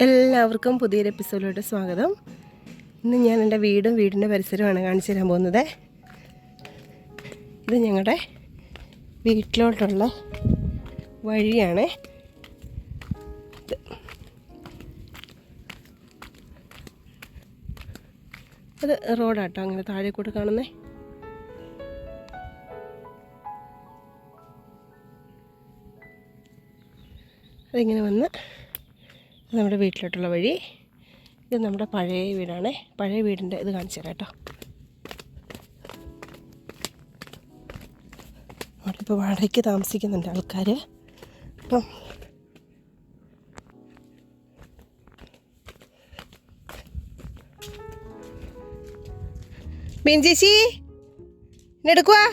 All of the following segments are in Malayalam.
എല്ലാവർക്കും പുതിയൊരു എപ്പിസോഡിലോട്ട് സ്വാഗതം. ഇന്ന് ഞാൻ എന്റെ വീടും വീടിന്റെ പരിസരമാണ് കാണിച്ചു തരാൻ പോകുന്നത്. ഇത് ഞങ്ങളുടെ വീട്ടിലോട്ടുള്ള വഴിയാണ്. അത് റോഡാട്ടോ അങ്ങനെ താഴെ കൂടെ കാണുന്നേ. അതിങ്ങനെ വന്ന് നമ്മുടെ വീട്ടിലോട്ടുള്ള വഴി. ഇത് നമ്മുടെ പഴയ വീടാണ്. പഴയ വീടിന്റെ ഇത് കാണിച്ചു തരാം കേട്ടോ. അവിടെ ഇപ്പോൾ വാടകയ്ക്ക് താമസിക്കുന്നുണ്ട് ആൾക്കാർ അപ്പം മീൻചേച്ചി എടുക്കുവാ.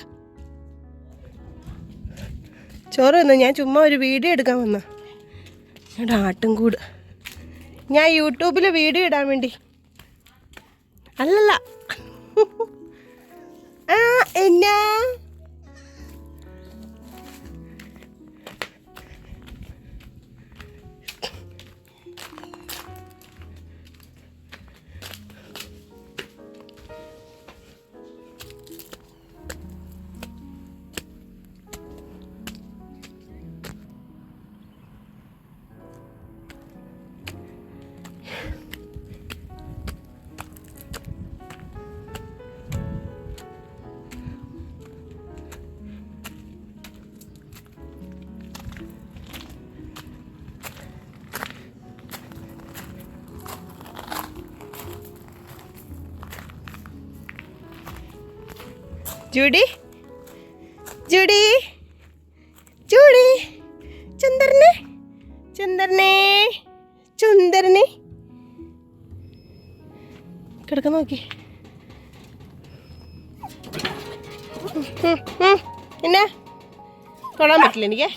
ചോറ് വന്നു ഞാൻ ചുമ്മാ ഒരു വീഡിയോ എടുക്കാൻ വന്ന. ആട്ടും കൂട് ഞാൻ യൂട്യൂബിൽ വീഡിയോ ഇടാൻ വേണ്ടി. അല്ലല്ല. ആ എന്നാ? ജൂഡി? ജൂഡി? ജൂഡി? ചുന്ദരനെ ചുന്ദരനെ ചുന്ദരനെ കിടക്കാൻ നോക്കി. എന്നാ തൊടാൻ പറ്റില്ല എനിക്ക്.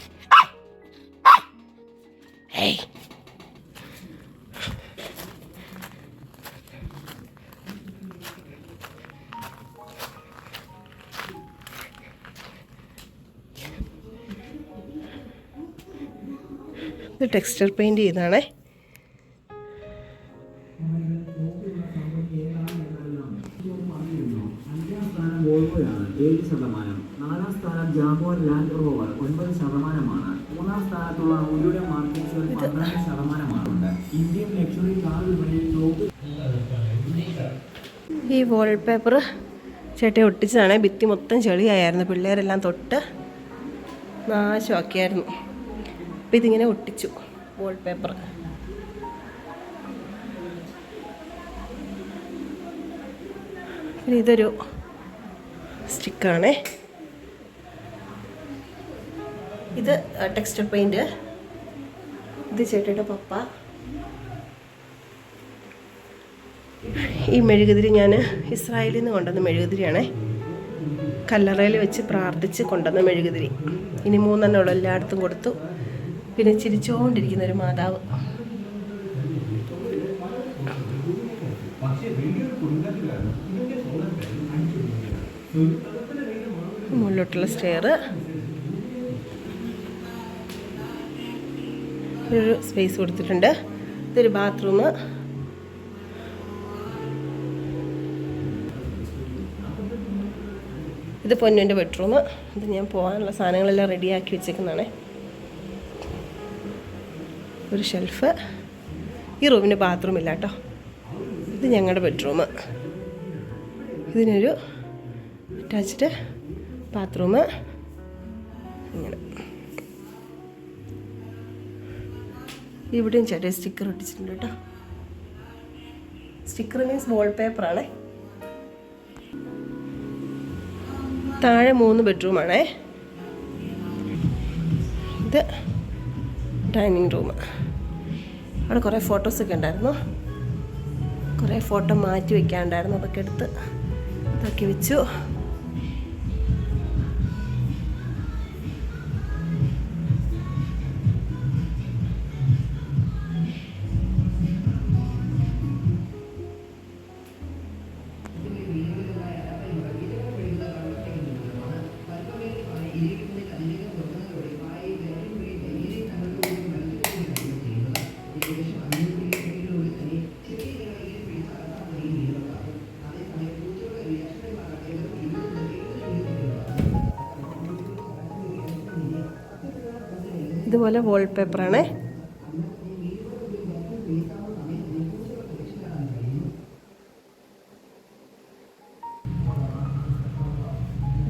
ഇത് ടെക്സ്ചർ പെയിന്റ് ചെയ്താണേ ഈ ഏഴ് ശതമാനം നാലാം സ്ഥാനം ലാൻഡ് റോവർ മൂന്നാം സ്ഥാനത്തുള്ള മാർക്കറ്റ് ഷെയർ ഇന്ത്യൻ കാർ വിപണിയിൽ ലോക ഈ ചേട്ടൻ ഒട്ടിച്ചതാണ്. ഭിത്തി മൊത്തം ചെളിയായിരുന്നു. പിള്ളേരെല്ലാം തൊട്ട് നാശമാക്കിയായിരുന്നു. അപ്പം ഇതിങ്ങനെ ഒട്ടിച്ചു. വാൾപേപ്പർ പിന്നെ ഇതൊരു സ്റ്റിക്കാണേ. ഇത് ടെക്സ്റ്റർ പെയിന്റ് ഇത് ചേട്ടയുടെ പപ്പ. ഈ മെഴുകുതിരി ഞാൻ ഇസ്രായേലിൽ നിന്ന് കൊണ്ടുവന്ന മെഴുകുതിരിയാണേ. കല്ലറയിൽ വെച്ച് പ്രാർത്ഥിച്ച് കൊണ്ടുവന്ന മെഴുകുതിരി. ഇനി മൂന്നെണ്ണം ഉള്ളു എല്ലായിടത്തും കൊടുത്തു. പിന്നെ ചിരിച്ചുകൊണ്ടിരിക്കുന്ന ഒരു മാതാവ്. മുകളിലോട്ടുള്ള സ്റ്റെയർ ഒരു സ്പേസ് കൊടുത്തിട്ടുണ്ട്. ഇതൊരു ബാത്റൂം ഇത് പൊന്നുവിന്റെ ബെഡ്റൂം ഇത് ഞാൻ പോകാനുള്ള സാധനങ്ങളെല്ലാം റെഡിയാക്കി വെച്ചേക്കുന്നതാണ്. ഒരു ഷെൽഫ് ഈ റൂമിന് ബാത്റൂം ഇല്ല കേട്ടോ ഇത് ഞങ്ങളുടെ ബെഡ്റൂം ഇതിനൊരു അറ്റാച്ച്ഡ് ബാത്റൂം ഇങ്ങനെ. ഇവിടെയും ചേട്ടാ സ്റ്റിക്കർ ഒട്ടിച്ചിട്ടുണ്ട് കേട്ടോ സ്റ്റിക്കർ മീൻസ് വാൾപേപ്പറാണേ താഴെ മൂന്ന് ബെഡ്റൂമാണേ ഇത് ഡൈനിങ് റൂം. അവിടെ കുറേ ഫോട്ടോസൊക്കെ ഉണ്ടായിരുന്നു. കുറേ ഫോട്ടോ മാറ്റി വയ്ക്കാനുണ്ടായിരുന്നു അതൊക്കെ എടുത്ത് ഇതാക്കി വെച്ചു. ഇതുപോലെ വാൾപേപ്പറാണേ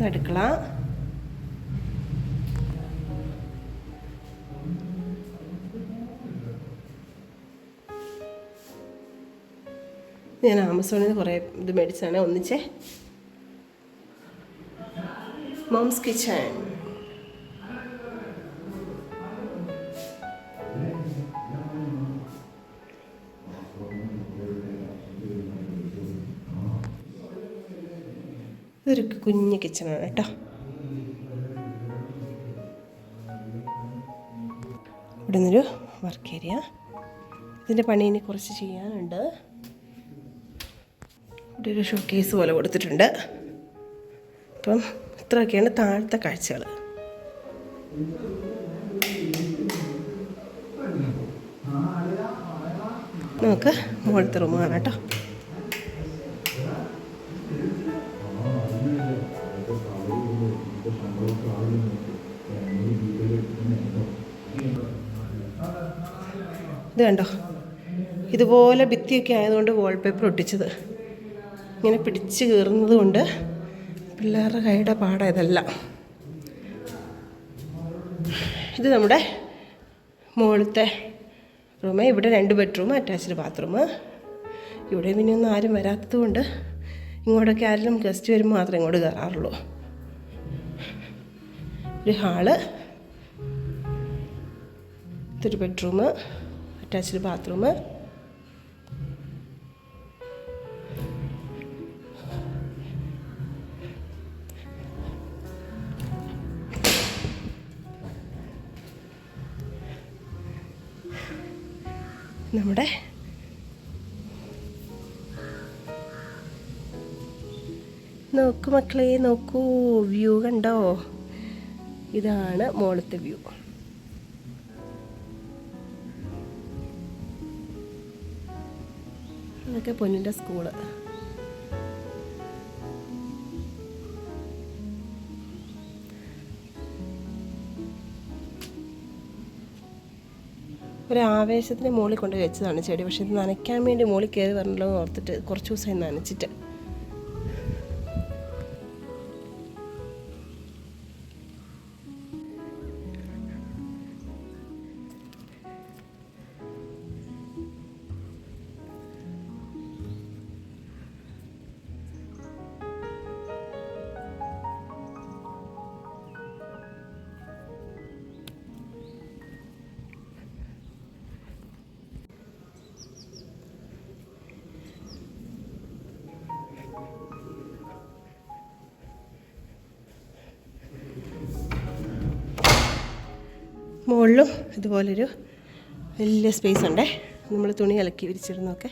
അടുക്കള ഞാൻ ആമസോണിൽ നിന്ന് കുറേ ഇത് മേടിച്ചാണ് ഒന്നിച്ചേ. മോംസ് കിച്ചൺ ഇതൊരു കുഞ്ഞ് കിച്ചണാണ് കേട്ടോ. ഇവിടെ നിന്നൊരു വർക്ക് ഏരിയ ഇതിന്റെ പണി കുറച്ച് ചെയ്യാനുണ്ട്. ഇവിടെ ഒരു ഷോ കേസ് പോലെ കൊടുത്തിട്ടുണ്ട്. അപ്പം ഇത്രയൊക്കെയാണ് താഴത്തെ കാഴ്ചകൾ. നമുക്ക് മുകളിലത്തെ റൂം കാണാം കേട്ടോ. ഇത് കണ്ടോ? ഇതുപോലെ ഭിത്തിയൊക്കെ ആയതുകൊണ്ട് വാൾപേപ്പർ ഒട്ടിച്ചത്. ഇങ്ങനെ പിടിച്ച് കീറുന്നത് കൊണ്ട് പിള്ളേരുടെ കൈയുടെ പാടം ഇതല്ല. ഇത് നമ്മുടെ മുകളിലത്തെ റൂമ് ഇവിടെ രണ്ട് ബെഡ്റൂം അറ്റാച്ച്ഡ് ബാത്റൂം ഇവിടെ പിന്നെ ഒന്നും ആരും വരാത്തത് കൊണ്ട് ഇങ്ങോട്ടൊക്കെ ആരെങ്കിലും ഗസ്റ്റ് വരുമ്പോൾ മാത്രമേ ഇങ്ങോട്ട് കയറാറുള്ളൂ. ഒരു ഹാൾ ഇതൊരു ബെഡ്റൂം അറ്റാച്ച്ഡ് ബാത്റൂം നമ്മുടെ നോക്കൂ മക്കളെ നോക്കൂ വ്യൂ കണ്ടോ? ഇതാണ് മോളത്തെ വ്യൂ. അതൊക്കെ പൊന്നിന്റെ സ്കൂൾ. ഒരു ആവേശത്തിന് മുകളിൽ കൊണ്ട് വെച്ചതാണ് ചെടി. പക്ഷെ ഇത് നനയ്ക്കാൻ വേണ്ടി മുകളിൽ കയറി വരണല്ലോ എന്ന് ഓർത്തിട്ട് കുറച്ച് ദിവസമായി നനച്ചിട്ട്. മുകളിലും ഇതുപോലൊരു വലിയ സ്പേസ് ഉണ്ടേ. നമ്മൾ തുണി അലക്കി വിരിച്ചിരുന്നൊക്കെ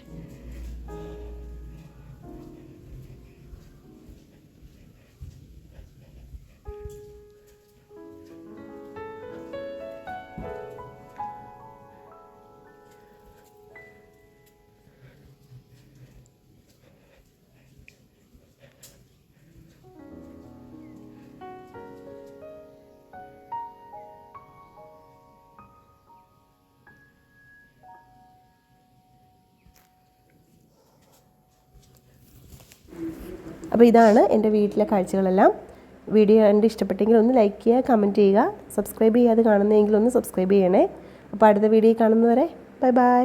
അപ്പോൾ ഇതാണ് എന്റെ വീട്ടിലെ കാഴ്ചകളെല്ലാം. വീഡിയോ കണ്ട് ഇഷ്ടപ്പെട്ടെങ്കിൽ ഒന്ന് ലൈക്ക് ചെയ്യുക കമന്റ് ചെയ്യുക സബ്സ്ക്രൈബ് ചെയ്യാതെ കാണുന്നതെങ്കിൽ ഒന്ന് സബ്സ്ക്രൈബ് ചെയ്യണേ. അപ്പോൾ അടുത്ത വീഡിയോ കാണുന്നവരെ ബൈ ബൈ